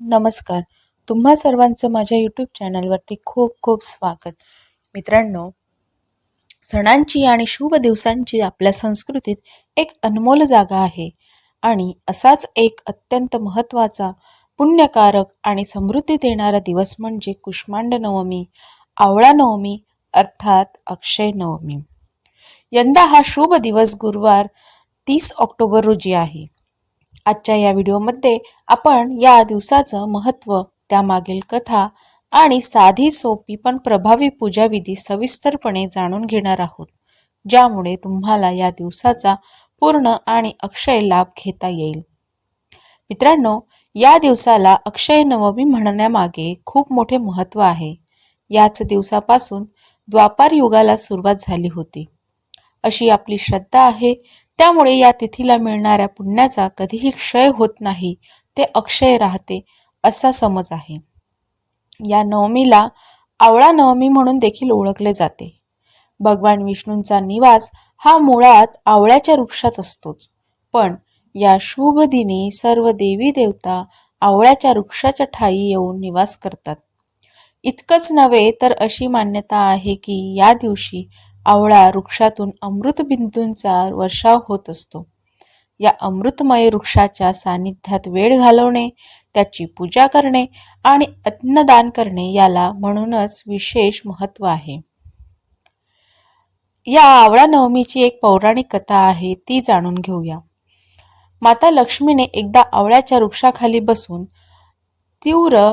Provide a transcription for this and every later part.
नमस्कार. तुम्हा सर्वांचं माझ्या यूट्यूब चॅनलवरती खूप खूप स्वागत. मित्रांनो सणांची आणि शुभ दिवसांची आपल्या संस्कृतीत एक अनमोल जागा आहे आणि असाच एक अत्यंत महत्त्वाचा पुण्यकारक आणि समृद्धी देणारा दिवस म्हणजे कुष्मांड नवमी आवळा नवमी अर्थात अक्षय नवमी. यंदा हा शुभ दिवस गुरुवार तीस ऑक्टोबर रोजी आहे. आजच्या या व्हिडिओमध्ये आपण या दिवसाचं महत्त्व त्यामागील कथा आणि साधी सोपी पण प्रभावी पूजाविधी सविस्तरपणे जाणून घेणार आहोत ज्यामुळे तुम्हाला या दिवसाचा पूर्ण आणि अक्षय लाभ घेता येईल. मित्रांनो या दिवसाला अक्षय नवमी म्हणण्यामागे खूप मोठे महत्त्व आहे. याच दिवसापासून द्वापार युगाला सुरुवात झाली होती. अशी आपली श्रद्धा आहे त्यामुळे या तिथीला मिळणाऱ्या पुण्याचा कधीही क्षय होत नाही ते अक्षय राहते असा समज आहे. या नवमीला आवळा नवमी म्हणून देखील ओळखले जाते. भगवान विष्णूंचा निवास हा मुळात आवळ्याच्या वृक्षात असतोच. पण या शुभ दिनी सर्व देवी देवता आवळ्याच्या वृक्षाच्या ठाई येऊन निवास करतात. इतकंच नव्हे तर अशी मान्यता आहे की या दिवशी आवळा वृक्षातून अमृतबिंदूंचा वर्षाव होत असतो. या अमृतमय वृक्षाच्या सानिध्यात वेळ घालवणे त्याची पूजा करणे आणि अन्नदान करणे याला म्हणूनच विशेष महत्त्व आहे. या आवळा नवमीची एक पौराणिक कथा आहे ती जाणून घेऊया. माता लक्ष्मीने एकदा आवळ्याच्या वृक्षाखाली बसून तीव्र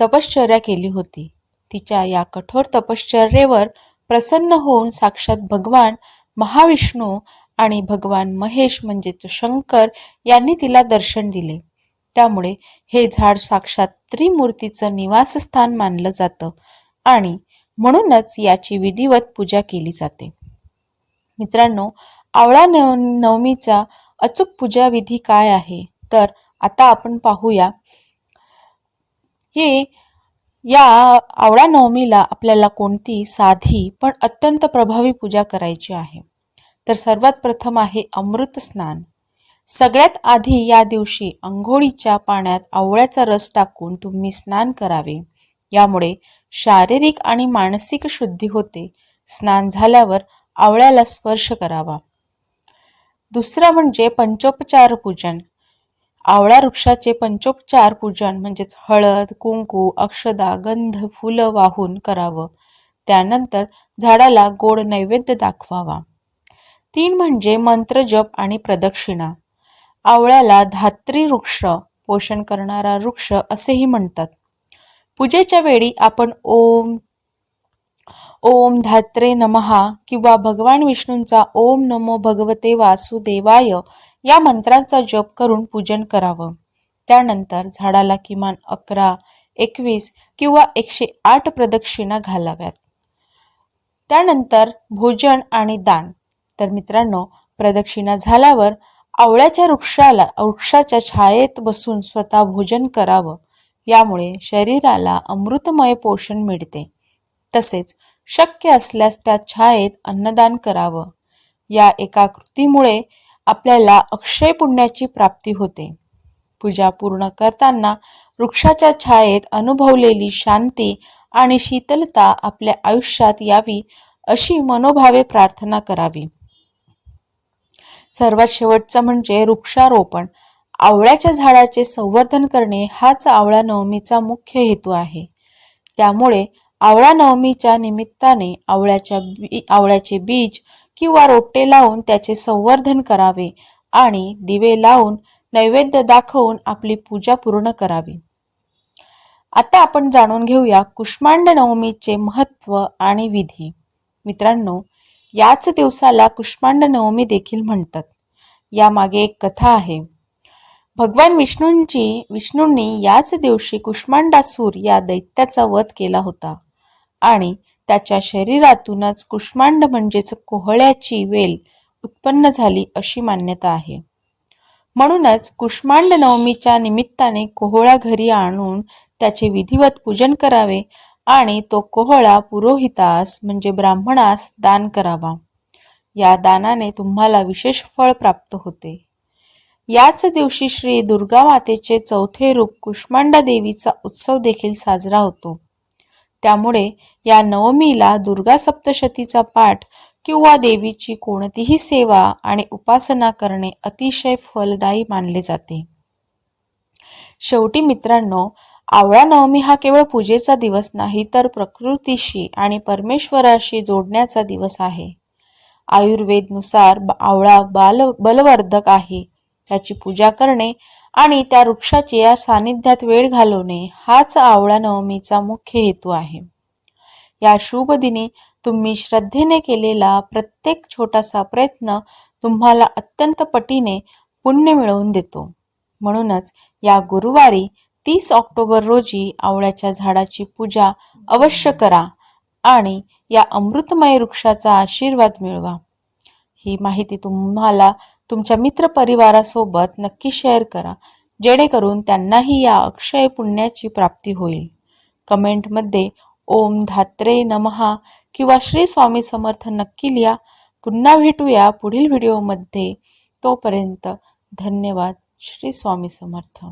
तपश्चर्या केली होती. तिच्या या कठोर तपश्चर्येवर प्रसन्न होऊन साक्षात भगवान महाविष्णू आणि भगवान महेश म्हणजेच शंकर यांनी तिला दर्शन दिले. त्यामुळे हे झाड साक्षात त्रिमूर्तीचं निवासस्थान मानलं जातं आणि म्हणूनच याची विधिवत पूजा केली जाते. मित्रांनो आवळा नव नवमीचा अचूक पूजा विधी काय आहे? तर आता आपण पाहूया. हे या आवळा नवमीला आपल्याला कोणती साधी पण अत्यंत प्रभावी पूजा करायची आहे. तर सर्वात प्रथम आहे अमृत स्नान. सगळ्यात आधी या दिवशी अंघोळीच्या पाण्यात आवळ्याचा रस टाकून तुम्ही स्नान करावे. यामुळे शारीरिक आणि मानसिक शुद्धी होते. स्नान झाल्यावर आवळ्याला स्पर्श करावा. दुसरं म्हणजे पंचोपचार पूजन. आवळा वृक्षाचे पंचोपचार पूजन म्हणजेच हळद कुंकू अक्षदा गंध फुलं वाहून करावं. त्यानंतर झाडाला गोड नैवेद्य दाखवावा. तीन म्हणजे मंत्रजप आणि प्रदक्षिणा. आवळ्याला धात्री वृक्ष पोषण करणारा वृक्ष असेही म्हणतात. पूजेच्या वेळी आपण ओम ओम धात्रे नमहा किंवा भगवान विष्णूंचा ओम नमो भगवते वासुदेवाय या मंत्रांचा जप करून पूजन करावं. त्यानंतर झाडाला किमान अकरा एकवीस किंवा एकशे आठ प्रदक्षिणा घालाव्यात. त्यानंतर भोजन आणि दान. तर मित्रांनो प्रदक्षिणा झाल्यावर आवळ्याच्या वृक्षाला वृक्षाच्या छायेत बसून स्वतः भोजन करावं. यामुळे शरीराला अमृतमय पोषण मिळते. तसेच शक्य असल्यास त्या छायेत अन्नदान करावं. या एका कृतीमुळे आपल्याला अक्षय पुण्याची प्राप्ती होते. पूजा पूर्ण करताना वृक्षाच्या छायेत अनुभवलेली शांती आणि शीतलता आपल्या आयुष्यात यावी अशी मनोभावे प्रार्थना करावी. सर्वात शेवटचं म्हणजे वृक्षारोपण. आवळ्याच्या झाडाचे संवर्धन करणे हाच आवळा नवमीचा मुख्य हेतू आहे. त्यामुळे आवळा नवमीच्या निमित्ताने आवळ्याच्या बी आवळ्याचे बीज किंवा रोपटे लावून त्याचे संवर्धन करावे आणि दिवे लावून नैवेद्य दाखवून आपली पूजा पूर्ण करावी. आता आपण जाणून घेऊया कुष्मांड नवमीचे महत्त्व आणि विधी. मित्रांनो याच दिवसाला कुष्मांड नवमी देखील म्हणतात. यामागे एक कथा आहे. भगवान विष्णूंची विष्णूंनी याच दिवशी कुष्मांडासूर या दैत्याचा वध केला होता आणि त्याच्या शरीरातूनच कुष्मांड म्हणजेच कोहळ्याची वेल उत्पन्न झाली अशी मान्यता आहे. म्हणूनच कुष्मांड नवमीच्या निमित्ताने कोहळा घरी आणून त्याचे विधिवत पूजन करावे आणि तो कोहळा पुरोहितास म्हणजे ब्राह्मणास दान करावा. या दानाने तुम्हाला विशेष फळ प्राप्त होते. याच दिवशी श्री दुर्गा मातेचे चौथे रूप कुष्मांडा देवीचा उत्सव देखील साजरा होतो. त्यामुळे या नवमीला दुर्गा सप्तशतीचा पाठ किंवा देवीची कोणतीही सेवा आणि उपासना करणे अतिशय फलदायी मानले जाते. शेवटी मित्रांनो आवळा नवमी हा केवळ पूजेचा दिवस नाही तर प्रकृतीशी आणि परमेश्वराशी जोडण्याचा दिवस आहे. आयुर्वेदनुसार ब- आवळा बाल बलवर्धक आहे. त्याची पूजा करणे आणि त्या वृक्षाची या सानिध्यात वेळ घालवणे हाच आवळा नवमीचा मुख्य हेतू आहे. या शुभ दिनी तुम्ही श्रद्धेने केलेला प्रत्येक छोटासा प्रयत्न तुम्हाला अत्यंत पटीने पुण्य मिळवून देतो. म्हणूनच या गुरुवारी तीस ऑक्टोबर रोजी आवळ्याच्या झाडाची पूजा अवश्य करा आणि या अमृतमय वृक्षाचा आशीर्वाद मिळवा. ही माहिती तुम्हाला तुमच्या मित्रपरिवारासोबत नक्की शेअर करा जेणेकरून त्यांनाही या अक्षय पुण्याची प्राप्ती होईल. कमेंटमध्ये ओम धात्रे नमहा किंवा श्री स्वामी समर्थ नक्की लिहा. पुन्हा भेटूया पुढील व्हिडिओमध्ये. तोपर्यंत धन्यवाद. श्री स्वामी समर्थ.